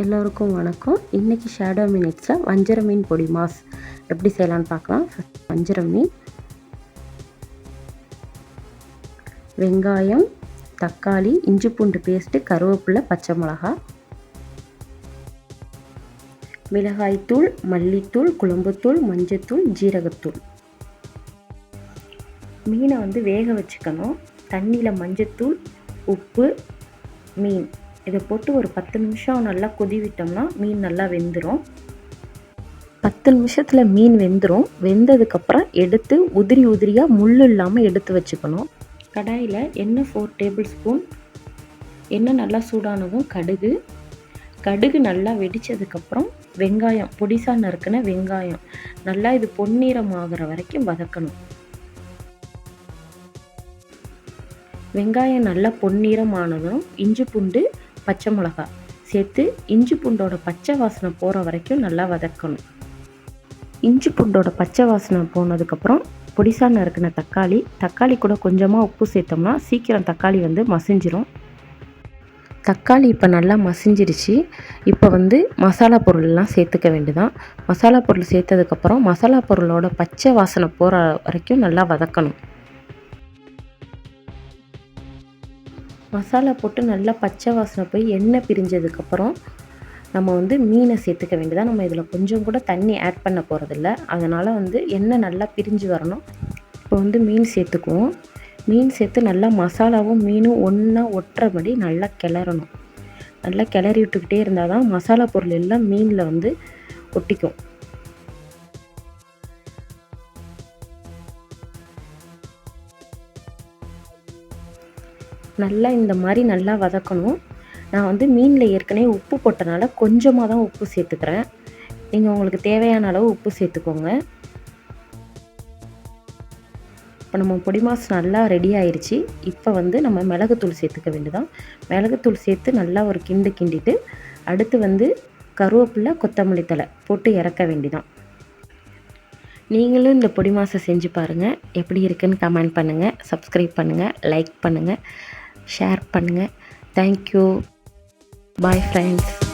எல்லோருக்கும் வணக்கம். இன்றைக்கி ஷேடோ மினிட்ஸில் வஞ்சர மீன் பொடி மாஸ். எப்படி செய்யலான்னு பார்க்கலாம். ஃபஸ்ட் வஞ்சர மீன். வெங்காயம் தக்காளி இஞ்சி பூண்டு பேஸ்ட்டு கருவேப்பிலை பச்சை மிளகா. மிளகாய்த்தூள் மல்லித்தூள் குழம்புத்தூள் மஞ்சத்தூள் ஜீரகத்தூள் மீனை வந்து வேக வச்சுக்கணும். தண்ணியில் மஞ்சத்தூள் உப்பு மீன். இதை போட்டு ஒரு பத்து நிமிஷம் நல்லா கொதி விட்டோம்னா மீன் நல்லா வெந்துடும் பத்து நிமிஷத்தில் மீன் வெந்துடும் வெந்ததுக்கப்புறம் எடுத்து உதிரி உதிரியாக முள் இல்லாமல் எடுத்து வச்சுக்கணும். கடாயில் எண்ணெய் ஃபோர் டேபிள் ஸ்பூன் எண்ணெய் நல்லா சூடானதும் கடுகு. கடுகு நல்லா வெடித்ததுக்கப்புறம் வெங்காயம் பொடிசா நறுக்கின வெங்காயம். நல்லா இது பொன்னிறம் ஆகிற வரைக்கும் வதக்கணும். வெங்காயம் நல்லா பொன்னிறம் ஆனதும் இஞ்சி பூண்டு பச்சை மிளகா சேர்த்து இஞ்சி பூண்டோட பச்சை வாசனை போகிற வரைக்கும் நல்லா வதக்கணும். இஞ்சி பூண்டோட பச்சை வாசனை போனதுக்கப்புறம் பொடிசான நறுக்கின தக்காளி தக்காளி கூட கொஞ்சமாக உப்பு சேர்த்தோம்னா சீக்கிரம் தக்காளி வந்து மசிஞ்சிரும். தக்காளி இப்போ நல்லா மசிஞ்சிருச்சு. இப்போ வந்து மசாலா பொருள்லாம் சேர்த்துக்க வேண்டியதான் மசாலா பொருள் சேர்த்ததுக்கப்புறம் மசாலா பொருளோட பச்சை வாசனை போகிற வரைக்கும் நல்லா வதக்கணும். மசாலா போட்டு நல்லா பச்சை வாசனை போய் எண்ணெய் பிரிஞ்சதுக்கப்புறம் நம்ம வந்து மீனை சேர்த்துக்க வேண்டியதாக நம்ம இதில் கொஞ்சம் கூட தண்ணி ஆட் பண்ண போகிறதில்ல அதனால் வந்து எண்ணெய் நல்லா பிரிஞ்சு வரணும். இப்போ வந்து மீன் சேர்த்துக்குவோம். மீன் சேர்த்து நல்லா மசாலாவும் மீனும் ஒன்றா ஒட்டுறபடி நல்லா கிளறணும். நல்லா கிளறி விட்டுக்கிட்டே இருந்தால் தான் மசாலா பொருள் எல்லாம் மீனில் வந்து ஒட்டிக்கும் நல்லா இந்த மாதிரி நல்லா வதக்கணும். நான் வந்து மீனில் ஏற்கனவே உப்பு போட்டனால கொஞ்சமாக தான் உப்பு சேர்த்துக்கிறேன். நீங்கள் உங்களுக்கு தேவையான அளவு உப்பு சேர்த்துக்கோங்க. இப்போ நம்ம பொடி மாஸ் நல்லா ரெடி ஆயிடுச்சு இப்போ வந்து நம்ம மிளகுத்தூள் சேர்த்துக்க வேண்டியதான் மிளகுத்தூள் சேர்த்து நல்லா ஒரு கிண்டு கிண்டிட்டு அடுத்து வந்து கருவேப்பிலை கொத்தமல்லி தலை போட்டு இறக்க வேண்டிதான் நீங்களும் இந்த பொடி மாசை செஞ்சு பாருங்கள் எப்படி இருக்குன்னு கமெண்ட் பண்ணுங்கள் சப்ஸ்கிரைப் பண்ணுங்கள் லைக் பண்ணுங்கள் ஷேர் பண்ணுங்கள் தேங்க்யூ பாய் ஃப்ரெண்ட்ஸ்